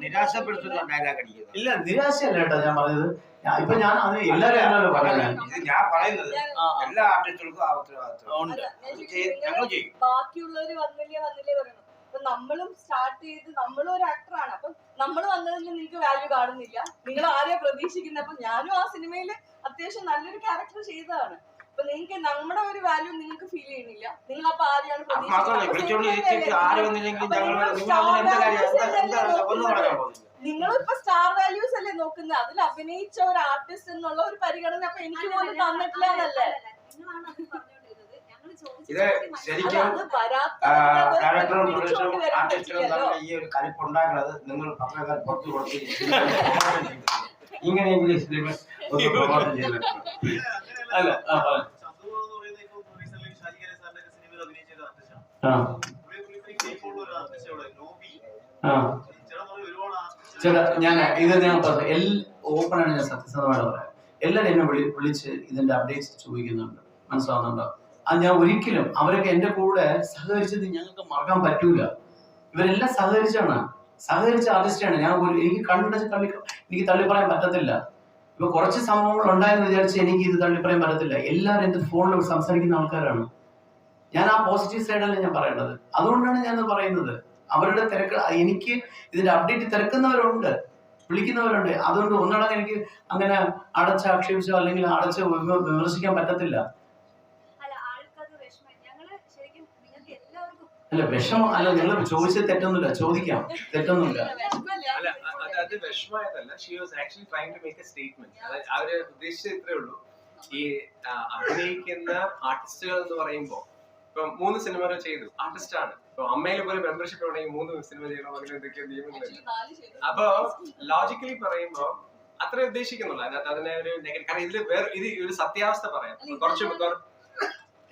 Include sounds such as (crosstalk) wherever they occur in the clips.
നിരാശപ്പെടുത്തുന്ന dialogue അടിക്കുന്നത് ഇല്ല നിരാശയല്ല കേട്ടോ ഞാൻ പറഞ്ഞത്. ഞാൻ- ഇപ്പൊ ഞാൻ അത് എല്ലാവരും ഇത് ഞാൻ പറയുന്നത് ആ, എല്ലാ ആർട്ടിസ്റ്റുകൾക്കും ആ ഉത്തരവാദിത്വം ഉണ്ട്. അത് ചെയ്യ- ഞങ്ങൾ ചെയ്യും. ബാക്കിയുള്ളവര് വന്നില്ലേ വന്നില്ലേ പറയണം. അപ്പൊ നമ്മളും സ്റ്റാർട്ട് ചെയ്ത് നമ്മളും ഒരു ആക്ടറാണ് അപ്പൊ നമ്മൾ വന്നതിൽ നിങ്ങൾക്ക് വാല്യൂ കാണുന്നില്ല. നിങ്ങൾ ആരെയാ പ്രതീക്ഷിക്കുന്നത്? അപ്പൊ ഞാനും ആ സിനിമയിൽ അത്യാവശ്യം നല്ലൊരു ക്യാരക്ടർ ചെയ്തതാണ്. അപ്പൊ നിങ്ങൾക്ക് നമ്മുടെ ഒരു വാല്യൂ നിങ്ങൾക്ക് ഫീൽ ചെയ്യുന്നില്ല. നിങ്ങൾ അപ്പൊ ആരെയാണ് പോകുന്നില്ല. സ്റ്റാർ വാല്യൂസ് അല്ലേ നോക്കുന്നത്? അതിൽ അഭിനയിച്ച ഒരു ആർട്ടിസ്റ്റ് എന്നുള്ള ഒരു പരിഗണന അപ്പൊ എനിക്ക് പോലും തന്നിട്ടില്ല എന്നല്ലേ? അത് പറഞ്ഞുകൊണ്ടിരുന്നത്. ഞങ്ങൾ ഇത് ശരിക്കും ഡയറക്ടറും പ്രൊഡ്യൂസറും ആർട്ടിസ്റ്റുകളും തമ്മിൽ ഈ ഒരു കലിപ്പ് ഉണ്ടാക്കുന്നത് നിങ്ങൾ പത്രക്കാർ പുറത്തു കൊടുത്ത് (laughs) ഇങ്ങനെ ഇംഗ്ലീഷ് സിനിമ ഒന്ന് പ്രൊമോട്ട് ചെയ്തു അല്ല ഞാൻ ഇത് ഞാൻ പറഞ്ഞു എൽ ഓപ്പൺ ആണ് ഞാൻ സത്യസന്ധമായിട്ട് പറയാം. എല്ലാവരും എന്നെ വിളി വിളിച്ച് ഇതിന്റെ അപ്ഡേറ്റ്സ് ചോദിക്കുന്നുണ്ട്. മനസ്സിലാവുന്നുണ്ടോ? അത് ഞാൻ ഒരിക്കലും അവരൊക്കെ എന്റെ കൂടെ സഹകരിച്ചത് ഞങ്ങൾക്ക് മറക്കാൻ പറ്റൂല. ഇവരെല്ലാം സഹകരിച്ചാണ്. സഹകരിച്ച ആർട്ടിസ്റ്റാണ് ഞാൻ എനിക്ക് കണ്ടിട്ട് തള്ളി എനിക്ക് തള്ളി പറയാൻ പറ്റത്തില്ല. ഇപ്പൊ കുറച്ച് സംഭവങ്ങൾ ഉണ്ടായെന്ന് വിചാരിച്ച് എനിക്ക് ഇത് തള്ളിപ്പറയാൻ പറ്റത്തില്ല. എല്ലാവരും എന്റെ ഫോണിൽ സംസാരിക്കുന്ന ആൾക്കാരാണ്. ഞാൻ ആ പോസിറ്റീവ് സൈഡല്ല ഞാൻ പറയേണ്ടത്. അതുകൊണ്ടാണ് ഞാൻ പറയുന്നത്. അവരുടെ തിരക്ക് എനിക്ക് ഇതിന്റെ അപ്ഡേറ്റ് തിരക്കുന്നവരുണ്ട് വിളിക്കുന്നവരുണ്ട്. അതുകൊണ്ട് ഒന്നടങ്കം എനിക്ക് അങ്ങനെ അടച്ച് ആക്ഷേപിച്ചോ അല്ലെങ്കിൽ അടച്ച് വിമ- വിമർശിക്കാൻ പറ്റത്തില്ല. അല്ല വിഷമം. ഞങ്ങൾ ശരിക്കും നിങ്ങൾക്ക് എല്ലാവർക്കും അല്ല വിഷമം അല്ല നിങ്ങൾ ചോദിച്ചത് തെറ്റൊന്നുമില്ല. ചോദിക്കാം. തെറ്റൊന്നുമില്ല. അത് വിഷമായതല്ല she was actually trying to make a statement അവർ ഉദ്ദേശിച്ചത് ഇത്രേ ഉള്ളൂ. ഈ അഭിനയിക്കുന്ന ആർട്ടിസ്റ്റുകൾ എന്ന് പറയുമ്പോ ഇപ്പൊ മൂന്ന് സിനിമകൾ ചെയ്തു. ആർട്ടിസ്റ്റ് ആണ്. ഇപ്പൊ അമ്മയിലെ പോലെ മെമ്പർഷിപ്പ് ഉണ്ടെങ്കിൽ മൂന്ന് സിനിമ ചെയ്യണം അങ്ങനെ എന്തൊക്കെയോ നിയമങ്ങളുണ്ട്. അപ്പൊ ലോജിക്കലി പറയുമ്പോ അത്ര ഉദ്ദേശിക്കുന്നുള്ളൂ. അതിനകത്ത് അതിനെ ഒരു നെഗറ്റീവ് കാരണം ഇതിൽ വേറെ ഇത് ഒരു സത്യാവസ്ഥ പറയാം. കുറച്ച് കാസ്റ്റിങ്ങിന്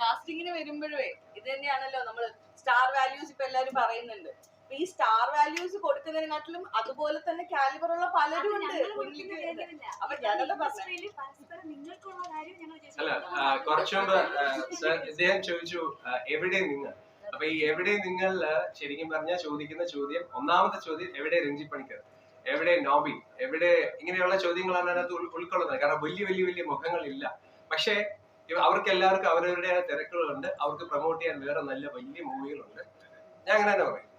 കാസ്റ്റിംഗിന് വരുമ്പോഴേ ഇത് തന്നെയാണല്ലോ നമ്മൾ സ്റ്റാർ വാല്യൂസ് ഇപ്പൊ എല്ലാരും പറയുന്നുണ്ട്. അപ്പൊ ഈ സ്റ്റാർ വാല്യൂസ് കൊടുക്കുന്നതിനാട്ടിലും അതുപോലെ തന്നെ കാലിബർ ഉള്ള പലരും ഉണ്ട്. അപ്പൊ ഞാനത് പറഞ്ഞു. അല്ല കുറച്ചു മുമ്പ് ഇദ്ദേഹം ചോദിച്ചു എവിടെ നിങ്ങൾ അപ്പൊ ഈ എവിടെ നിങ്ങൾ ശരിക്കും പറഞ്ഞാൽ ചോദിക്കുന്ന ചോദ്യം ഒന്നാമത്തെ ചോദ്യം എവിടെ രഞ്ജി പണിക്കർ എവിടെ നോബി? എവിടെ ഇങ്ങനെയുള്ള ചോദ്യങ്ങളാണ് അതിനകത്ത് ഉൾ- ഉൾക്കൊള്ളുന്നത്. കാരണം വലിയ വലിയ വലിയ മുഖങ്ങളില്ല. പക്ഷേ അവർക്ക് എല്ലാവർക്കും അവരവരുടെ തിരക്കുകളുണ്ട്. അവർക്ക് പ്രൊമോട്ട് ചെയ്യാൻ വേറെ നല്ല വലിയ മൂവികളുണ്ട്. ഞാൻ അങ്ങനെ തന്നെ പറയും.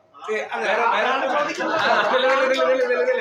ചോദിക്കുന്നത്.